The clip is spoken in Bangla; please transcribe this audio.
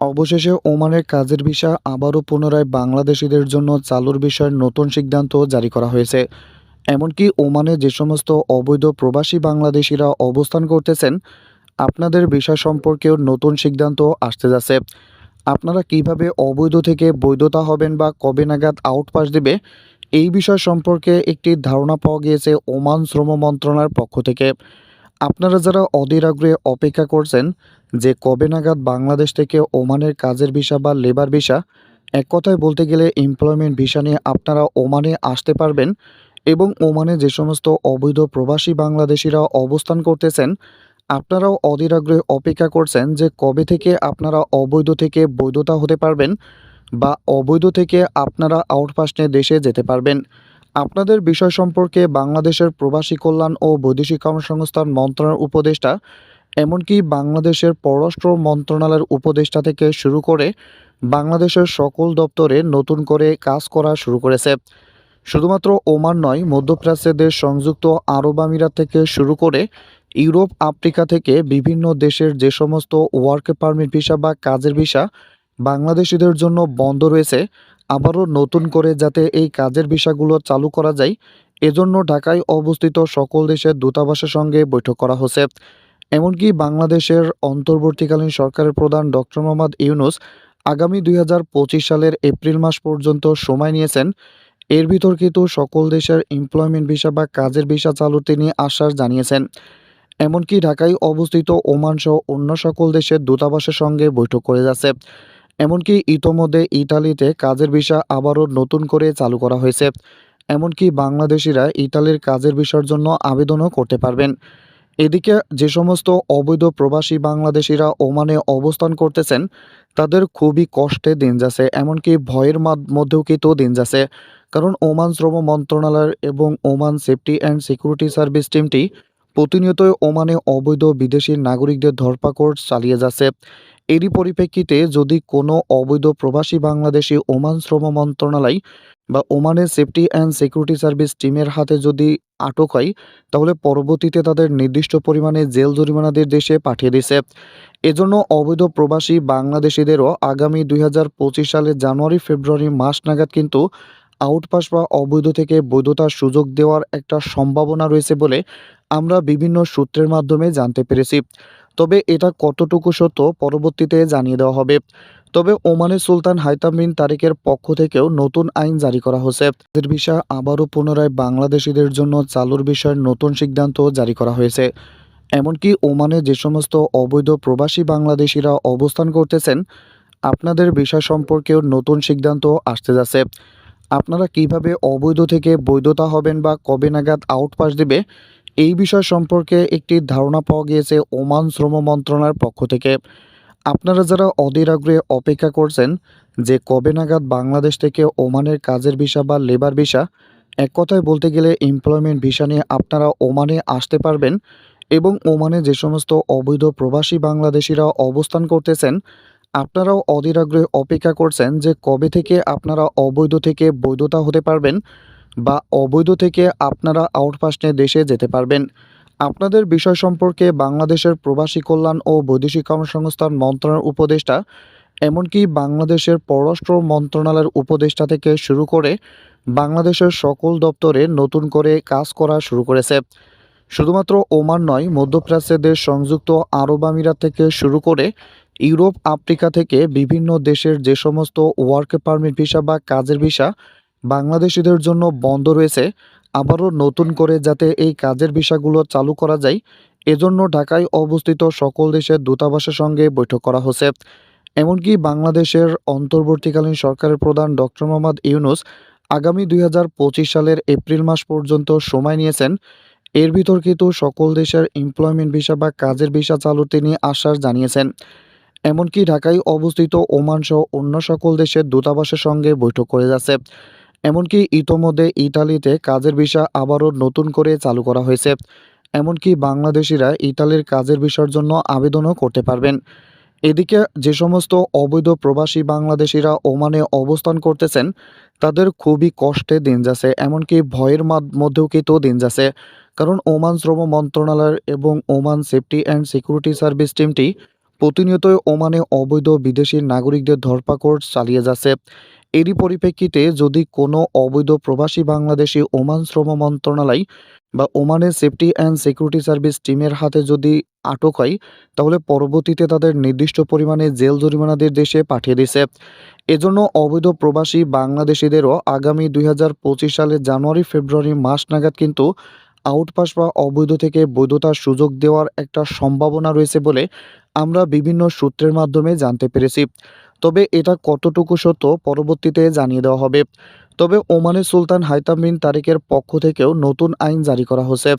অবশেষে ওমানের কাজের ভিসা আবারও পুনরায় বাংলাদেশিদের জন্য চালুর বিষয়ে নতুন সিদ্ধান্ত জারি করা হয়েছে। এমনকি ওমানে যে সমস্ত অবৈধ প্রবাসী বাংলাদেশিরা অবস্থান করতেছেন, আপনাদের বিষয় সম্পর্কেও নতুন সিদ্ধান্ত আসতে যাচ্ছে। আপনারা কীভাবে অবৈধ থেকে বৈধতা হবেন বা কবে নাগাদ আউটপাস দেবে, এই বিষয় সম্পর্কে একটি ধারণা পাওয়া গিয়েছে ওমান শ্রম মন্ত্রণালয়ের পক্ষ থেকে। আপনারা যারা অধীর আগ্রহে অপেক্ষা করছেন যে কবে নাগাদ বাংলাদেশ থেকে ওমানের কাজের ভিসা বা লেবার ভিসা, এক কথায় বলতে গেলে এমপ্লয়মেন্ট ভিসা নিয়ে আপনারা ওমানে আসতে পারবেন এবং ওমানে যে সমস্ত অবৈধ প্রবাসী বাংলাদেশিরা অবস্থান করতেছেন, আপনারাও অধীর আগ্রহে অপেক্ষা করছেন যে কবে থেকে আপনারা অবৈধ থেকে বৈধতা হতে পারবেন বা অবৈধ থেকে আপনারা আউটপাস নিয়ে দেশে যেতে পারবেন। আপনাদের বিষয় সম্পর্কে বাংলাদেশের প্রবাসী কল্যাণ ও বৈদেশিক কর্মসংস্থান মন্ত্রণালয়ের উপদেষ্টা, এমনকি বাংলাদেশের পররাষ্ট্র মন্ত্রণালয়ের উপদেষ্টা থেকে শুরু করে বাংলাদেশের সকল দপ্তরে নতুন করে কাজ করা শুরু করেছে। শুধুমাত্র ওমান নয়, মধ্যপ্রাচ্যের দেশ সংযুক্ত আরব আমিরাত থেকে শুরু করে ইউরোপ, আফ্রিকা থেকে বিভিন্ন দেশের যে সমস্ত ওয়ার্ক পারমিট ভিসা বা কাজের ভিসা বাংলাদেশিদের জন্য বন্ধ রয়েছে। আবারও নতুন করে যাতে এই কাজের ভিসাগুলো চালু করা যায়, এজন্য ঢাকায় অবস্থিত সকল দেশের দূতাবাসের সঙ্গে বৈঠক করা হচ্ছে এমনকি বাংলাদেশের অন্তর্বর্তীকালীন সরকারের প্রধান ডক্টর মোহাম্মদ ইউনুস আগামী দুই হাজার পঁচিশ সালের এপ্রিল মাস পর্যন্ত সময় নিয়েছেন। এর ভিতর কিন্তু সকল দেশের এমপ্লয়মেন্ট ভিসা বা কাজের ভিসা চালু তিনি আশ্বাস জানিয়েছেন। এমনকি ঢাকায় অবস্থিত ওমান সহ অন্য সকল দেশের দূতাবাসের সঙ্গে বৈঠক করে যাচ্ছে। এমনকি ইতোমধ্যে ইতালিতে কাজের ভিসা আবারও নতুন করে চালু করা হয়েছে। এমনকি বাংলাদেশিরা ইতালির কাজের ভিসার জন্য আবেদনও করতে পারবেন। এদিকে যে সমস্ত অবৈধ প্রবাসী বাংলাদেশিরা ওমানে অবস্থান করতেছেন, তাদের খুবই কষ্টে দিন যাচ্ছে, এমনকি ভয়ের মধ্যেও কিন্তু দিন যাচ্ছে। কারণ ওমান শ্রম মন্ত্রণালয়ের এবং Oman safety and security service টিমটি প্রতিনিয়তই ওমানে অবৈধ বিদেশি নাগরিকদের ধরপাকড় চালিয়ে যাচ্ছে। এরই পরিপ্রেক্ষিতে যদি কোনো অবৈধ প্রবাসী বাংলাদেশি ওমান শ্রম মন্ত্রণালয় বা ওমানের সেফটি অ্যান্ড সিকিউরিটি সার্ভিস টিমের হাতে যদি আটক হয়, তাহলে পরবর্তীতে তাদের নির্দিষ্ট পরিমাণে জেল জরিমানাদের দেশে পাঠিয়ে দিছে। এজন্য অবৈধ প্রবাসী বাংলাদেশিদেরও আগামী দু হাজার পঁচিশ সালের জানুয়ারি, ফেব্রুয়ারি মাস নাগাদ কিন্তু আউটপাস বা অবৈধ থেকে বৈধতার সুযোগ দেওয়ার একটা সম্ভাবনা রয়েছে বলে আমরা বিভিন্ন সূত্রের মাধ্যমে জানতে পেরেছি। তবে এটা কতটুকু সত্য পরবর্তীতে জানিয়ে দেওয়া হবে। তবে ওমানের সুলতান হাইতাম বিন তারিকের পক্ষ থেকেও নতুন আইন জারি করা হয়েছে। এদের বিষয়ে আবারও পুনরায় বাংলাদেশিদের জন্য চালুর বিষয়ে নতুন সিদ্ধান্ত জারি করা হয়েছে। এমনকি ওমানে যে সমস্ত অবৈধ প্রবাসী বাংলাদেশিরা অবস্থান করতেছেন, আপনাদের বিষয় সম্পর্কেও নতুন সিদ্ধান্ত আসতে যাচ্ছে। আপনারা কীভাবে অবৈধ থেকে বৈধতা হবেন বা কবে নাগাদ আউটপাস দেবে এই বিষয় সম্পর্কে একটি ধারণা পাওয়া গিয়েছে ওমান শ্রম মন্ত্রণালয়ের পক্ষ থেকে। আপনারা যারা অধীর আগ্রহে অপেক্ষা করছেন যে কবে নাগাদ বাংলাদেশ থেকে ওমানের কাজের ভিসা বা লেবার ভিসা, এক কথায় বলতে গেলে এমপ্লয়মেন্ট ভিসা নিয়ে আপনারা ওমানে আসতে পারবেন এবং ওমানে যে সমস্ত অবৈধ প্রবাসী বাংলাদেশিরা অবস্থান করতেছেন, আপনারাও অধীর আগ্রহে অপেক্ষা করছেন যে কবে থেকে আপনারা অবৈধ থেকে বৈধতা হতে পারবেন। বা অবৈধ থেকে আপনারা আউটপাস নিয়ে দেশে যেতে পারবেন। আপনাদের বিষয় সম্পর্কে বাংলাদেশের প্রবাসী কল্যাণ ও বৈদেশিক কর্মসংস্থান মন্ত্রণালয়ের উপদেষ্টা, এমনকি বাংলাদেশের পররাষ্ট্র মন্ত্রণালয়ের উপদেষ্টা থেকে শুরু করে বাংলাদেশের সকল দপ্তরে নতুন করে কাজ করা শুরু করেছে। শুধুমাত্র ওমান নয় মধ্যপ্রাচ্যের দেশ সংযুক্ত আরব আমিরাত থেকে শুরু করে ইউরোপ, আফ্রিকা থেকে বিভিন্ন দেশের যে সমস্ত ওয়ার্ক পারমিট ভিসা বা কাজের ভিসা বাংলাদেশিদের জন্য বন্ধ রয়েছে। আবারও নতুন করে যাতে এই কাজের ভিসাগুলো চালু করা যায়, এজন্য ঢাকায় অবস্থিত সকল দেশের দূতাবাসের সঙ্গে বৈঠক করা হচ্ছে। এমনকি বাংলাদেশের অন্তর্বর্তীকালীন সরকারের প্রধান ডক্টর মোহাম্মদ ইউনুস আগামী দুই হাজার পঁচিশ সালের এপ্রিল মাস পর্যন্ত সময় নিয়েছেন। এর ভিতর কিন্তু সকল দেশের এমপ্লয়মেন্ট ভিসা বা কাজের ভিসা চালু তিনি আশ্বাস জানিয়েছেন। এমনকি ঢাকায় অবস্থিত ওমান সহ অন্য সকল দেশের দূতাবাসের সঙ্গে বৈঠক করে যাচ্ছে। এমনকি ইতোমধ্যে ইতালিতে কাজের ভিসা আবারও নতুন করে চালু করা হয়েছে। এমনকি বাংলাদেশিরা ইতালির কাজের ভিসার জন্য আবেদনও করতে পারবেন। এদিকে যে সমস্ত অবৈধ প্রবাসী বাংলাদেশিরা ওমানে অবস্থান করতেছেন, তাদের খুবই কষ্টে দিন যাচ্ছে, এমনকি ভয়ের মধ্যেও কিন্তু দিন যাচ্ছে। কারণ ওমান শ্রম মন্ত্রণালয়ের এবং Oman safety and security service টিমটি প্রতিনিয়তই ওমানে অবৈধ বিদেশি নাগরিকদের ধরপাকড় চালিয়ে যাচ্ছে। এরই পরিপ্রেক্ষিতে যদি কোনো অবৈধ প্রবাসী বাংলাদেশি ওমান শ্রম মন্ত্রণালয় বা ওমানের সেফটি অ্যান্ড সিকিউরিটি সার্ভিস টিমের হাতে যদি আটক হয়, তাহলে পরবর্তীতে তাদের নির্দিষ্ট পরিমাণে জেল জরিমানাদের দেশে পাঠিয়ে দিছে। এজন্য অবৈধ প্রবাসী বাংলাদেশিদেরও আগামী দুই সালের জানুয়ারি, ফেব্রুয়ারি মাস নাগাদ কিন্তু আউটপাস বা অবৈধ থেকে বৈধতার সুযোগ দেওয়ার একটা সম্ভাবনা রয়েছে বলে আমরা বিভিন্ন সূত্রের মাধ্যমে জানতে পেরেছি। তবে এটা কতটুকু সত্য পরবর্তীতে জানিয়ে দেওয়া হবে। তবে ওমানের সুলতান হাইতাম বিন তারিকের পক্ষ থেকেও নতুন আইন জারি করা হয়েছে।